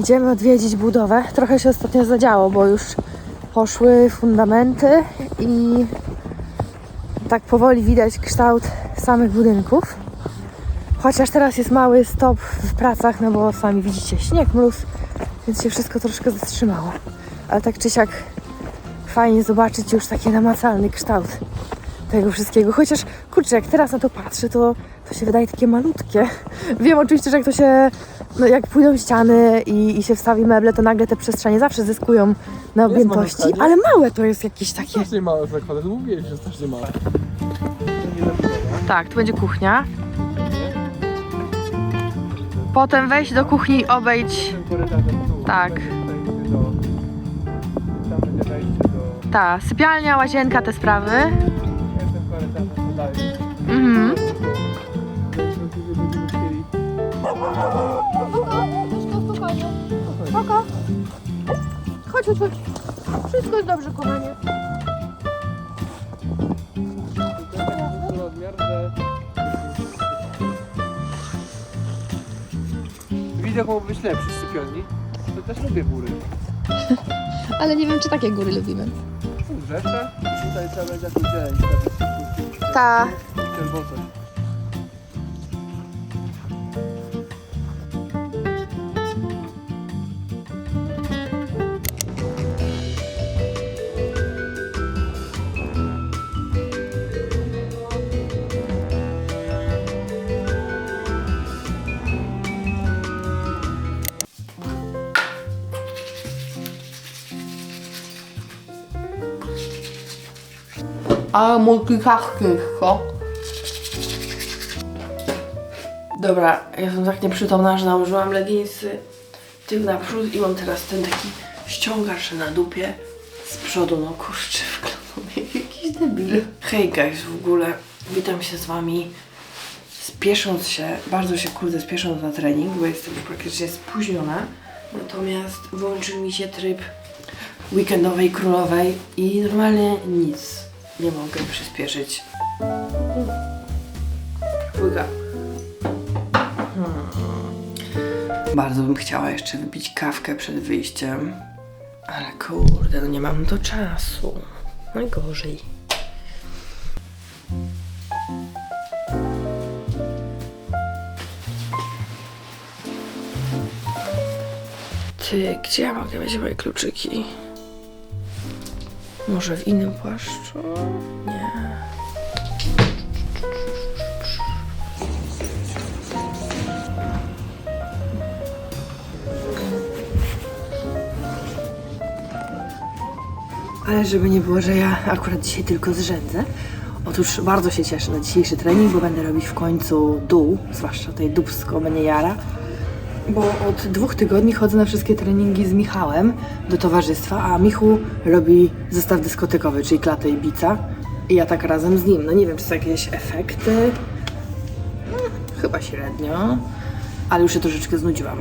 Idziemy odwiedzić budowę. Trochę się ostatnio zadziało, bo już poszły fundamenty i tak powoli widać kształt samych budynków. Chociaż teraz jest mały stop w pracach, no bo sami widzicie śnieg, mróz, więc się wszystko troszkę zatrzymało. Ale tak czy siak fajnie zobaczyć już taki namacalny kształt tego wszystkiego. Chociaż kurczę, jak teraz na to patrzę, to, to się wydaje takie malutkie. Wiem oczywiście, że jak to się, no jak pójdą ściany i, i się wstawi meble, to nagle te przestrzenie zawsze zyskują na Jest objętości, nie? ale małe to jest jakieś takie. Strasznie małe zakłady, mówiłeś, że strasznie małe. Tak, tu będzie kuchnia. Potem wejść do kuchni i obejdź. Tak. Ta, sypialnia, łazienka, te sprawy. Mhm. Chodź. Wszystko jest dobrze, kochanie. Widok mógł być lepszy z sypialni. To też lubię góry. Ale nie wiem, czy takie góry lubimy. Są. Tutaj trzeba będzie jakąś zieleń. Ta. Czerwocość. A multitaskingo. Dobra, jestem tak nieprzytomna, że nałożyłam leginsy tył naprzód i mam teraz ten taki ściągacz na dupie z przodu, no kurczę, wyglądam jak jakiś debil. Hej guys, w ogóle witam się z wami spiesząc się, bardzo się kurde spiesząc na trening, bo jestem już praktycznie spóźniona. Natomiast włączył mi się tryb weekendowej królowej i normalnie nic nie mogę przyspieszyć. Łyga. Hmm. Bardzo bym chciała jeszcze wypić kawkę przed wyjściem, ale kurde, no nie mam do czasu. Najgorzej. Ty, gdzie ja mogę mieć moje kluczyki? Może w innym płaszczu? Nie. Ale żeby nie było, że ja akurat dzisiaj tylko zrzędzę. Otóż bardzo się cieszę na dzisiejszy trening, bo będę robić w końcu dół, zwłaszcza tutaj dubsko mnie jara. Bo od dwóch tygodni chodzę na wszystkie treningi z Michałem do towarzystwa, a Michu robi zestaw dyskotekowy, czyli klatę i bica. I ja tak razem z nim. No nie wiem, czy są jakieś efekty. Hmm, chyba średnio, ale już się troszeczkę znudziłam.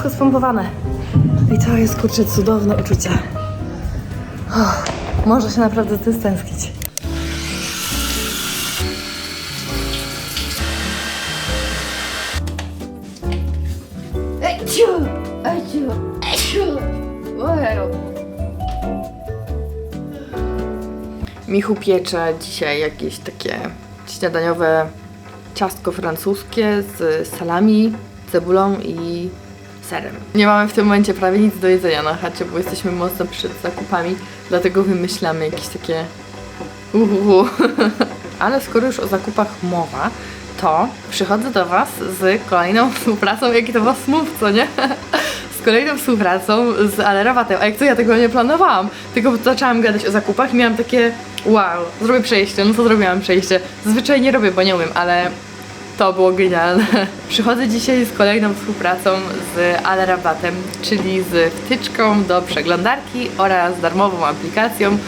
Lubsko spompowane. I to jest kurczę cudowne uczucie. Oh, może się naprawdę tym stęsknić. Eciu! Eciu! Eciu! Ojeju. Michu piecze dzisiaj jakieś takie śniadaniowe ciastko francuskie z salami, cebulą i serem. Nie mamy w tym momencie prawie nic do jedzenia na chacie, bo jesteśmy mocno przed zakupami, dlatego wymyślamy jakieś takie uhuhu. Ale skoro już o zakupach mowa, to przychodzę do Was z kolejną współpracą, jaki to Was mów, co nie? z kolejną współpracą z Alerabatem, a jak to ja tego nie planowałam, tylko zaczęłam gadać o zakupach i miałam takie wow, zrobię przejście, no to zrobiłam przejście. Zazwyczaj nie robię, bo nie umiem, ale to było genialne. Przychodzę dzisiaj z kolejną współpracą z Alerabatem, czyli z wtyczką do przeglądarki oraz darmową aplikacją.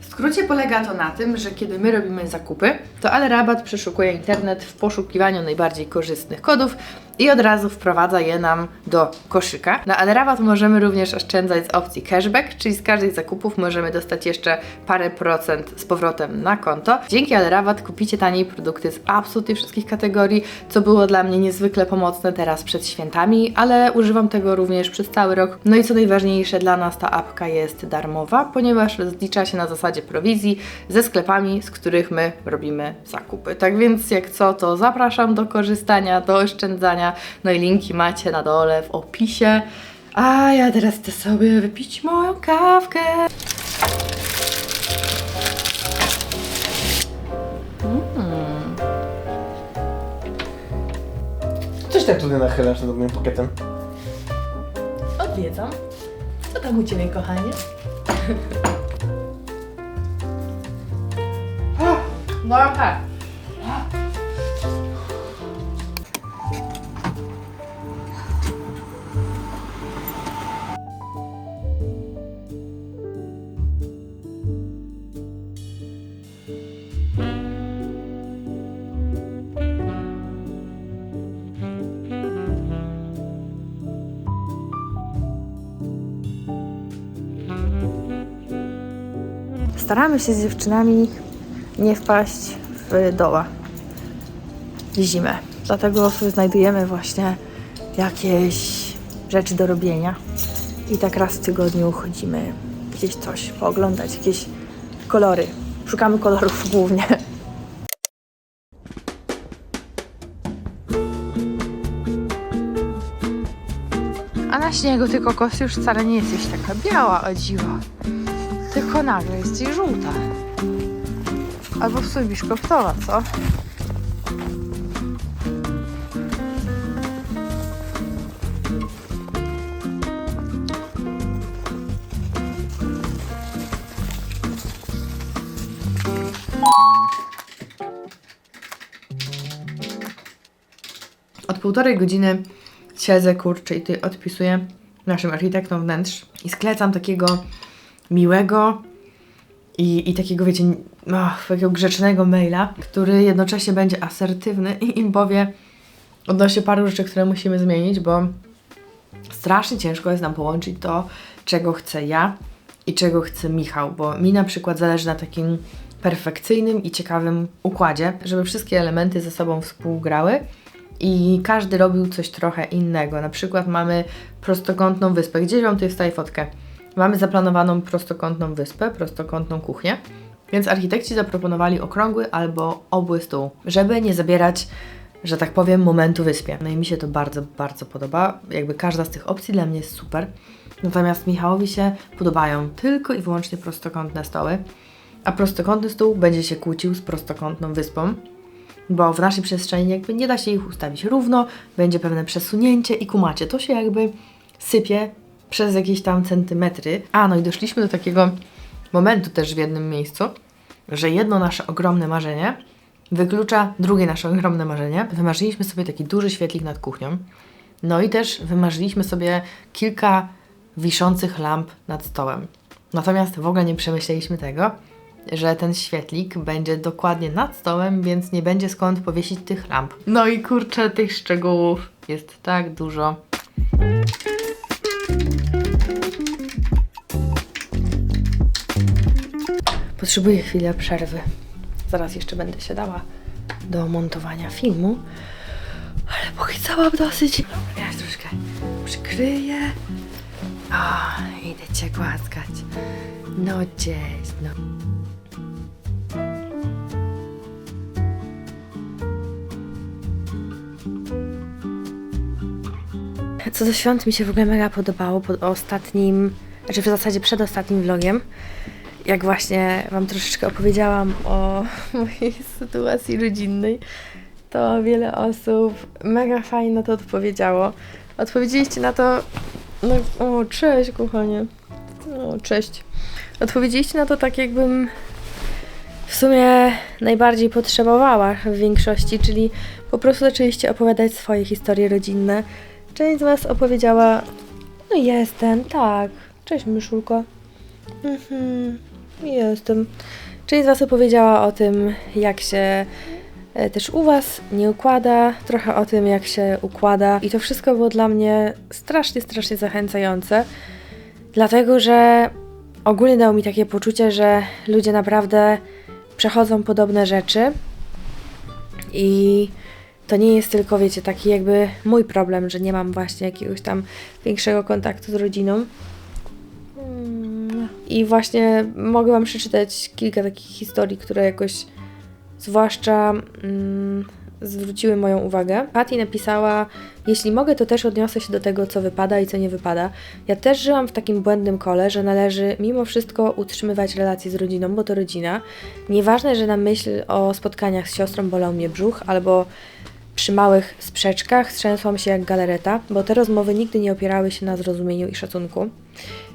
W skrócie polega to na tym, że kiedy my robimy zakupy, to Alerabat przeszukuje internet w poszukiwaniu najbardziej korzystnych kodów i od razu wprowadza je nam do koszyka. Na Alerabat możemy również oszczędzać z opcji cashback, czyli z każdej z zakupów możemy dostać jeszcze parę procent z powrotem na konto. Dzięki Alerabat kupicie taniej produkty z absolutnie wszystkich kategorii, co było dla mnie niezwykle pomocne teraz przed świętami, ale używam tego również przez cały rok. No i co najważniejsze dla nas ta apka jest darmowa, ponieważ rozlicza się na zasadzie prowizji ze sklepami, z których my robimy zakupy. Tak więc jak co, to zapraszam do korzystania, do oszczędzania. No i linki macie na dole w opisie. A ja teraz chcę sobie wypić moją kawkę. Coś tak tutaj nachylasz nad moim pakietem. Odwiedzam. Co tam u Ciebie, kochanie? No tak. Staramy się z dziewczynami nie wpaść w doła w zimę. Dlatego znajdujemy właśnie jakieś rzeczy do robienia. I tak raz w tygodniu chodzimy gdzieś coś pooglądać, jakieś kolory. Szukamy kolorów głównie. A na śniegu ty kokos już wcale nie jesteś taka biała, o dziwo. Tylko nagle jesteś żółta. Albo w sumie biszkoptowa, co? Od półtorej godziny siedzę, kurczę i ty odpisuję naszym architektom wnętrz i sklecam takiego miłego i, i takiego, wiecie, takiego grzecznego maila, który jednocześnie będzie asertywny i im powie odnośnie paru rzeczy, które musimy zmienić, bo strasznie ciężko jest nam połączyć to, czego chcę ja i czego chce Michał, bo mi na przykład zależy na takim perfekcyjnym i ciekawym układzie, żeby wszystkie elementy ze sobą współgrały i każdy robił coś trochę innego. Na przykład mamy prostokątną wyspę. Gdzieś Wam tutaj wstaje fotkę. Mamy zaplanowaną prostokątną wyspę, prostokątną kuchnię, więc architekci zaproponowali okrągły albo obły stół, żeby nie zabierać, że tak powiem, momentu wyspie. No i mi się to bardzo, bardzo podoba. Jakby każda z tych opcji dla mnie jest super. Natomiast Michałowi się podobają tylko i wyłącznie prostokątne stoły, a prostokątny stół będzie się kłócił z prostokątną wyspą, bo w naszej przestrzeni jakby nie da się ich ustawić równo, będzie pewne przesunięcie i kumacie. To się jakby sypie przez jakieś tam centymetry. A, no i doszliśmy do takiego momentu też w jednym miejscu, że jedno nasze ogromne marzenie wyklucza drugie nasze ogromne marzenie. Wymarzyliśmy sobie taki duży świetlik nad kuchnią. No i też wymarzyliśmy sobie kilka wiszących lamp nad stołem. Natomiast w ogóle nie przemyśleliśmy tego, że ten świetlik będzie dokładnie nad stołem, więc nie będzie skąd powiesić tych lamp. No i kurczę, tych szczegółów jest tak dużo. Potrzebuję chwilę przerwy. Zaraz jeszcze będę się dała do montowania filmu. Ale póki co mam dosyć. Ja troszkę przykryję. O, idę cię głaskać. No cześć, no. Co do świąt mi się w ogóle mega podobało pod ostatnim, znaczy w zasadzie przed ostatnim vlogiem, jak właśnie Wam troszeczkę opowiedziałam o mojej sytuacji rodzinnej, to wiele osób mega fajnie na to odpowiedziało. Odpowiedzieliście na to. No, o, cześć, kochanie. No, cześć. Odpowiedzieliście na to tak, jakbym w sumie najbardziej potrzebowała w większości, czyli po prostu zaczęliście opowiadać swoje historie rodzinne. Część z Was opowiedziała, no jestem, tak, cześć Myszulko. Mhm, jestem. Część z Was opowiedziała o tym, jak się e, też u Was nie układa, trochę o tym, jak się układa. I to wszystko było dla mnie strasznie, strasznie zachęcające, dlatego że ogólnie dało mi takie poczucie, że ludzie naprawdę przechodzą podobne rzeczy i to nie jest tylko, wiecie, taki jakby mój problem, że nie mam właśnie jakiegoś tam większego kontaktu z rodziną. Mm. I właśnie mogę Wam przeczytać kilka takich historii, które jakoś zwłaszcza mm, zwróciły moją uwagę. Patty napisała, jeśli mogę, to też odniosę się do tego, co wypada i co nie wypada. Ja też żyłam w takim błędnym kole, że należy mimo wszystko utrzymywać relacje z rodziną, bo to rodzina. Nieważne, że na myśl o spotkaniach z siostrą bolał mnie brzuch, albo przy małych sprzeczkach strzęsłam się jak galareta, bo te rozmowy nigdy nie opierały się na zrozumieniu i szacunku.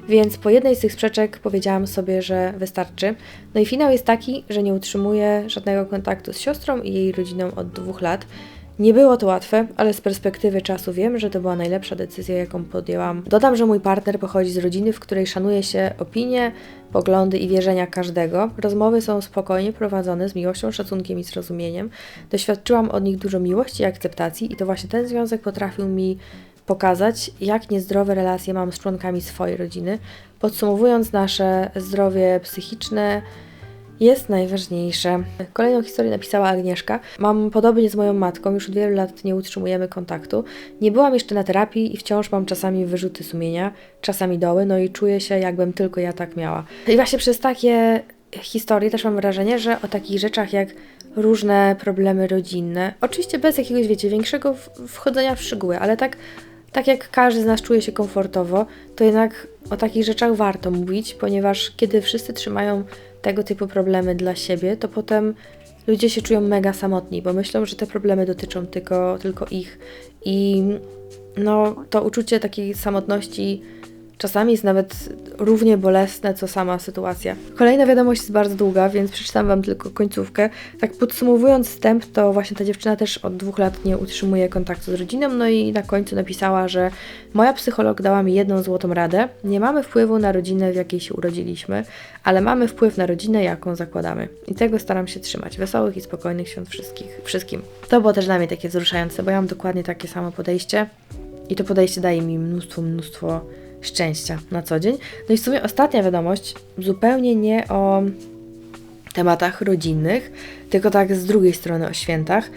Więc po jednej z tych sprzeczek powiedziałam sobie, że wystarczy. No i finał jest taki, że nie utrzymuję żadnego kontaktu z siostrą i jej rodziną od dwóch lat. Nie było to łatwe, ale z perspektywy czasu wiem, że to była najlepsza decyzja, jaką podjęłam. Dodam, że mój partner pochodzi z rodziny, w której szanuje się opinie, poglądy i wierzenia każdego. Rozmowy są spokojnie prowadzone z miłością, szacunkiem i zrozumieniem. Doświadczyłam od nich dużo miłości i akceptacji i to właśnie ten związek potrafił mi pokazać, jak niezdrowe relacje mam z członkami swojej rodziny. Podsumowując, nasze zdrowie psychiczne jest najważniejsze. Kolejną historię napisała Agnieszka. Mam podobnie z moją matką, już od wielu lat nie utrzymujemy kontaktu. Nie byłam jeszcze na terapii i wciąż mam czasami wyrzuty sumienia, czasami doły, no i czuję się, jakbym tylko ja tak miała. I właśnie przez takie historie też mam wrażenie, że o takich rzeczach jak różne problemy rodzinne, oczywiście bez jakiegoś, wiecie, większego wchodzenia w szczegóły, ale tak tak jak każdy z nas czuje się komfortowo, to jednak o takich rzeczach warto mówić, ponieważ kiedy wszyscy trzymają tego typu problemy dla siebie, to potem ludzie się czują mega samotni, bo myślą, że te problemy dotyczą tylko, tylko ich. I no, to uczucie takiej samotności czasami jest nawet równie bolesne, co sama sytuacja. Kolejna wiadomość jest bardzo długa, więc przeczytam Wam tylko końcówkę. Tak podsumowując wstęp, to właśnie ta dziewczyna też od dwóch lat nie utrzymuje kontaktu z rodziną, no i na końcu napisała, że moja psycholog dała mi jedną złotą radę. Nie mamy wpływu na rodzinę, w jakiej się urodziliśmy, ale mamy wpływ na rodzinę, jaką zakładamy. I tego staram się trzymać. Wesołych i spokojnych świąt wszystkich, wszystkim. To było też dla mnie takie wzruszające, bo ja mam dokładnie takie samo podejście i to podejście daje mi mnóstwo, mnóstwo szczęścia na co dzień. No i w sumie ostatnia wiadomość, zupełnie nie o tematach rodzinnych, tylko tak z drugiej strony o świętach.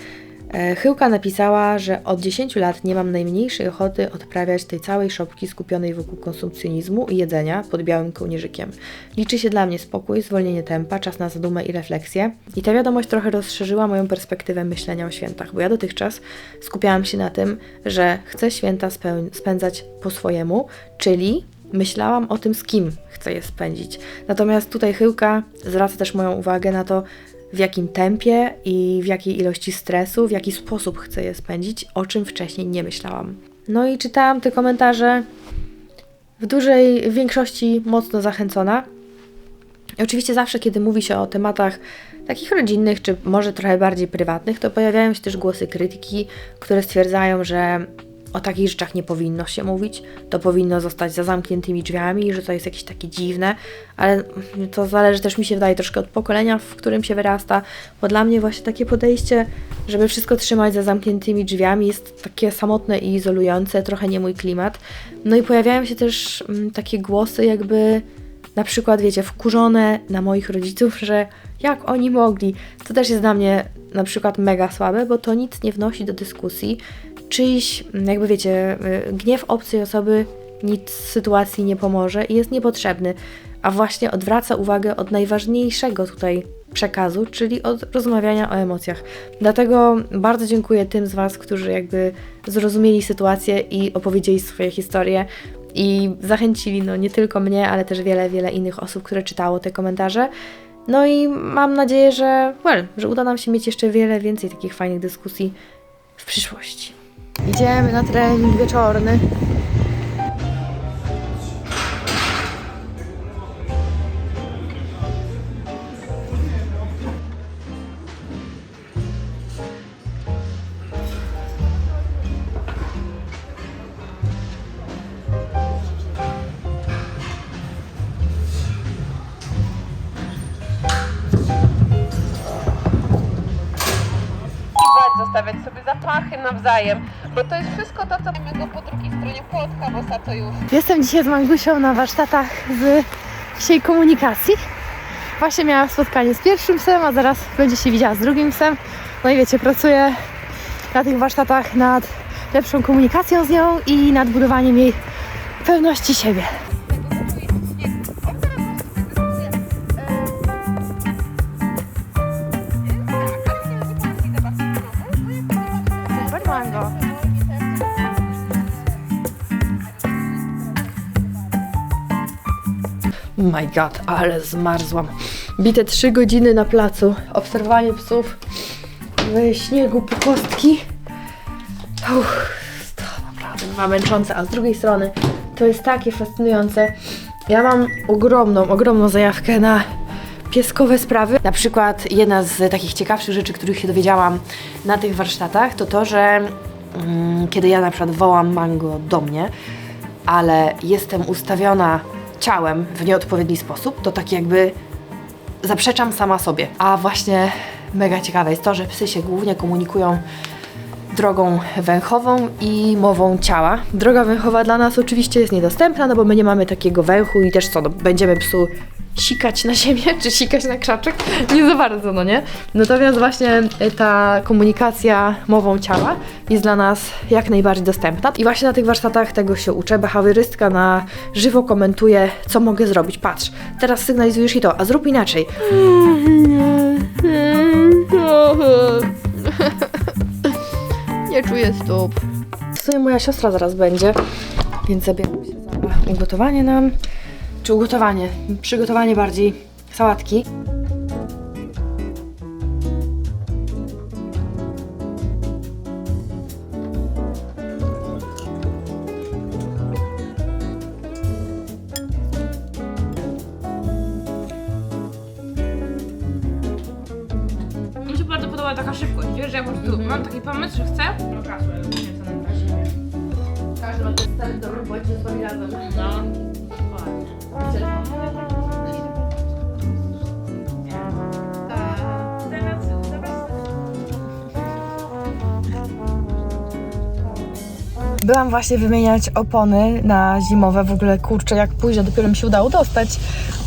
E, Chyłka napisała, że od 10 lat nie mam najmniejszej ochoty odprawiać tej całej szopki skupionej wokół konsumpcjonizmu i jedzenia pod białym kołnierzykiem. Liczy się dla mnie spokój, zwolnienie tempa, czas na zadumę i refleksję. I ta wiadomość trochę rozszerzyła moją perspektywę myślenia o świętach, bo ja dotychczas skupiałam się na tym, że chcę święta spędzać po swojemu, czyli myślałam o tym, z kim chcę je spędzić. Natomiast tutaj Chyłka zwraca też moją uwagę na to, w jakim tempie i w jakiej ilości stresu, w jaki sposób chcę je spędzić, o czym wcześniej nie myślałam. No i czytałam te komentarze w dużej większości mocno zachęcona. I oczywiście zawsze, kiedy mówi się o tematach takich rodzinnych, czy może trochę bardziej prywatnych, to pojawiają się też głosy krytyki, które stwierdzają, że o takich rzeczach nie powinno się mówić, to powinno zostać za zamkniętymi drzwiami że to jest jakieś takie dziwne, ale to zależy też mi się wydaje troszkę od pokolenia, w którym się wyrasta, bo dla mnie właśnie takie podejście, żeby wszystko trzymać za zamkniętymi drzwiami jest takie samotne i izolujące, trochę nie mój klimat. No i pojawiają się też mm, takie głosy jakby na przykład, wiecie, wkurzone na moich rodziców, że jak oni mogli. To też jest dla mnie na przykład mega słabe, bo to nic nie wnosi do dyskusji. Czyjś, jakby wiecie, y, gniew obcej osoby nic sytuacji nie pomoże i jest niepotrzebny, a właśnie odwraca uwagę od najważniejszego tutaj przekazu, czyli od rozmawiania o emocjach. Dlatego bardzo dziękuję tym z Was, którzy jakby zrozumieli sytuację i opowiedzieli swoje historie i zachęcili no nie tylko mnie, ale też wiele, wiele innych osób, które czytało te komentarze. No i mam nadzieję, że, well, że uda nam się mieć jeszcze wiele więcej takich fajnych dyskusji w przyszłości. Idziemy na trening wieczorny. Nawzajem, bo to jest wszystko to, co mamy po drugiej stronie płotka, bo sa to już Jestem dzisiaj z Mangusią na warsztatach z wsiej komunikacji. Właśnie miałam spotkanie z pierwszym psem, a zaraz będzie się widziała z drugim psem. No i wiecie, pracuję na tych warsztatach nad lepszą komunikacją z nią i nad budowaniem jej pewności siebie. My god, ale zmarzłam. Bite trzy godziny na placu, obserwowanie psów w śniegu po kostki. Uff, to naprawdę dwa męczące, a z drugiej strony to jest takie fascynujące. Ja mam ogromną, ogromną zajawkę na pieskowe sprawy. Na przykład jedna z takich ciekawszych rzeczy, których się dowiedziałam na tych warsztatach, to to, że mm, kiedy ja na przykład wołam Mango do mnie, ale jestem ustawiona ciałem w nieodpowiedni sposób, to tak jakby zaprzeczam sama sobie. A właśnie mega ciekawe jest to, że psy się głównie komunikują drogą węchową i mową ciała. Droga węchowa dla nas oczywiście jest niedostępna, no bo my nie mamy takiego węchu i też co, no, będziemy psu sikać na ziemię, czy sikać na krzaczek? Nie za bardzo, no nie? Natomiast właśnie y, ta komunikacja mową ciała jest dla nas jak najbardziej dostępna. I właśnie na tych warsztatach tego się uczę. Behawiorystka na żywo komentuje, co mogę zrobić. Patrz, teraz sygnalizujesz i to, a zrób inaczej. Nie czuję stóp. W sumie moja siostra zaraz będzie, więc zabieram się za ugotowanie nam. Czy ugotowanie? Przygotowanie bardziej sałatki. Mi się bardzo podoba taka szybkość, wiesz, że ja po prostu mam taki pomysł, że chcę. No kasę, Każdy ma ten stary dobry bądź razem. No. Byłam właśnie wymieniać opony na zimowe. W ogóle kurczę, jak pójdzie, dopiero mi się udało dostać,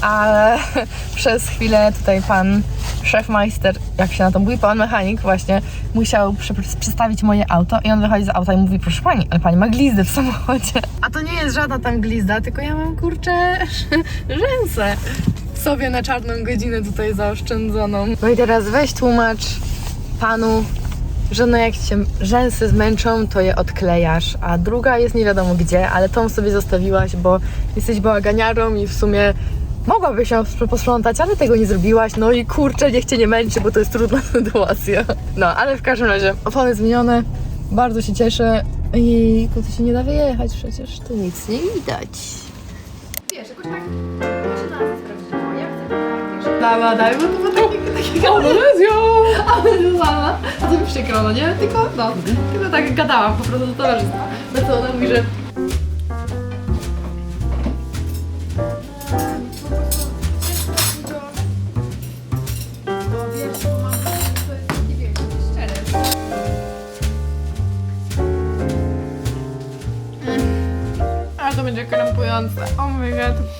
ale przez chwilę tutaj pan szefmeister, jak się na to mówi, pan mechanik właśnie musiał przestawić moje auto i on wychodzi z auta i mówi, proszę pani, ale pani ma glizdę w samochodzie. A to nie jest żadna tam glizda, tylko ja mam kurczę rzęsę sobie na czarną godzinę tutaj zaoszczędzoną. No i teraz weź tłumacz panu że no jak cię rzęsy zmęczą, to je odklejasz, a druga jest nie wiadomo gdzie, ale tą sobie zostawiłaś, bo jesteś bałaganiarą i w sumie mogłabyś ją posprzątać, ale tego nie zrobiłaś, no i kurczę, niech cię nie męczy, bo to jest trudna sytuacja. No, ale w każdym razie, opony zmienione, bardzo się cieszę i tu się nie da wyjechać przecież, tu nic nie widać. Wiesz, jakoś tak, Dała, daj, bo to było takie, takie Amazja! Amazja! A to mi przykro, no nie? Tylko, no, tylko tak gadałam po prostu do towarzystwa. No to ona mówi, że Ale to będzie krępujące. Oh my god.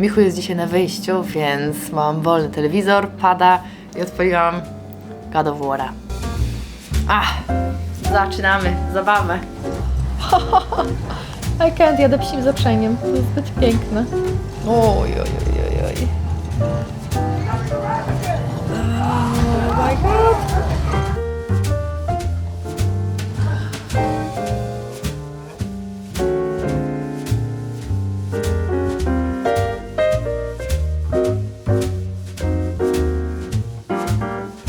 Michu jest dzisiaj na wyjściu, więc mam wolny telewizor, pada i odpaliłam God of War'a. Ach, zaczynamy zabawę. I can't, jadę psim zaprzęgiem. To jest zbyt piękne. Oj, oj, oj, oj, oj. Oh my god!